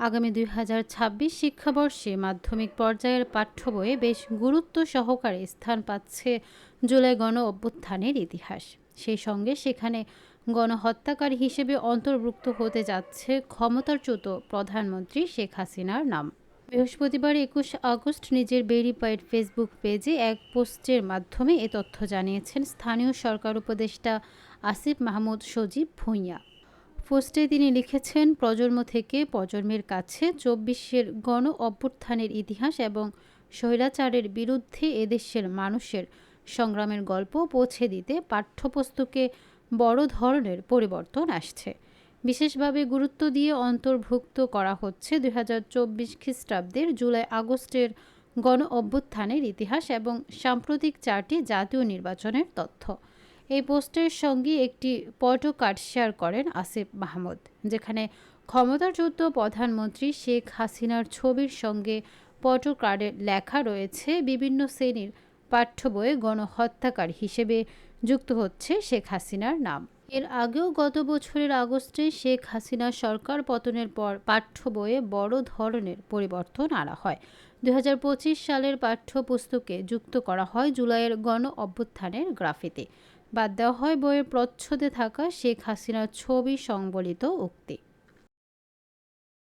আগামী দুই হাজার ছাব্বিশ শিক্ষাবর্ষে মাধ্যমিক পর্যায়ের পাঠ্য বইয়ে বেশ গুরুত্ব সহকারে স্থান পাচ্ছে জুলাই গণ অভ্যুত্থানের ইতিহাস। সেই সঙ্গে সেখানে গণহত্যাকারী হিসেবে অন্তর্ভুক্ত হতে যাচ্ছে ক্ষমতাচ্যুত প্রধানমন্ত্রী শেখ হাসিনার নাম। বৃহস্পতিবার একুশ আগস্ট নিজের ভেরিফাইড ফেসবুক পেজে এক পোস্টের মাধ্যমে এ তথ্য জানিয়েছেন স্থানীয় সরকার উপদেষ্টা আসিফ মাহমুদ সজীব ভূঁইয়া। পোস্টে তিনি লিখেছেন, প্রজন্ম থেকে প্রজন্মের কাছে চব্বিশের গণ অভ্যুত্থানের ইতিহাস এবং স্বৈরাচারের বিরুদ্ধে এদেশের মানুষের সংগ্রামের গল্প পৌঁছে দিতে পাঠ্যপুস্তকে বড় ধরনের পরিবর্তন আসছে। বিশেষভাবে গুরুত্ব দিয়ে অন্তর্ভুক্ত করা হচ্ছে দুই হাজার চব্বিশ খ্রিস্টাব্দের জুলাই আগস্টের গণ অভ্যুত্থানের ইতিহাস এবং সাম্প্রতিক চারটি জাতীয় নির্বাচনের তথ্য। এই পোস্টের সঙ্গে একটি ফটো কার্ড শেয়ার করেন আসিফ মাহমুদ, যেখানে ক্ষমতাচ্যুত প্রধানমন্ত্রী শেখ হাসিনার ছবির সঙ্গে ফটো কার্ডে লেখা রয়েছে, বিভিন্ন শ্রেণির পাঠ্য বইয়ে গণহত্যাকারী হিসেবে যুক্ত হচ্ছে শেখ হাসিনার নাম। এর আগেও গত বছরের আগস্টে শেখ হাসিনা সরকার পতনের পর পাঠ্য বইয়ে বড় ধরনের পরিবর্তন আনা হয়। দুই হাজার পঁচিশ সালের পাঠ্যপুস্তকে যুক্ত করা হয় জুলাইয়ের গণ অভ্যুত্থানের গ্রাফিতে। বাদ দেওয়া হয় বইয়ের প্রচ্ছদে থাকা শেখ হাসিনার ছবি সংবলিত উক্তি।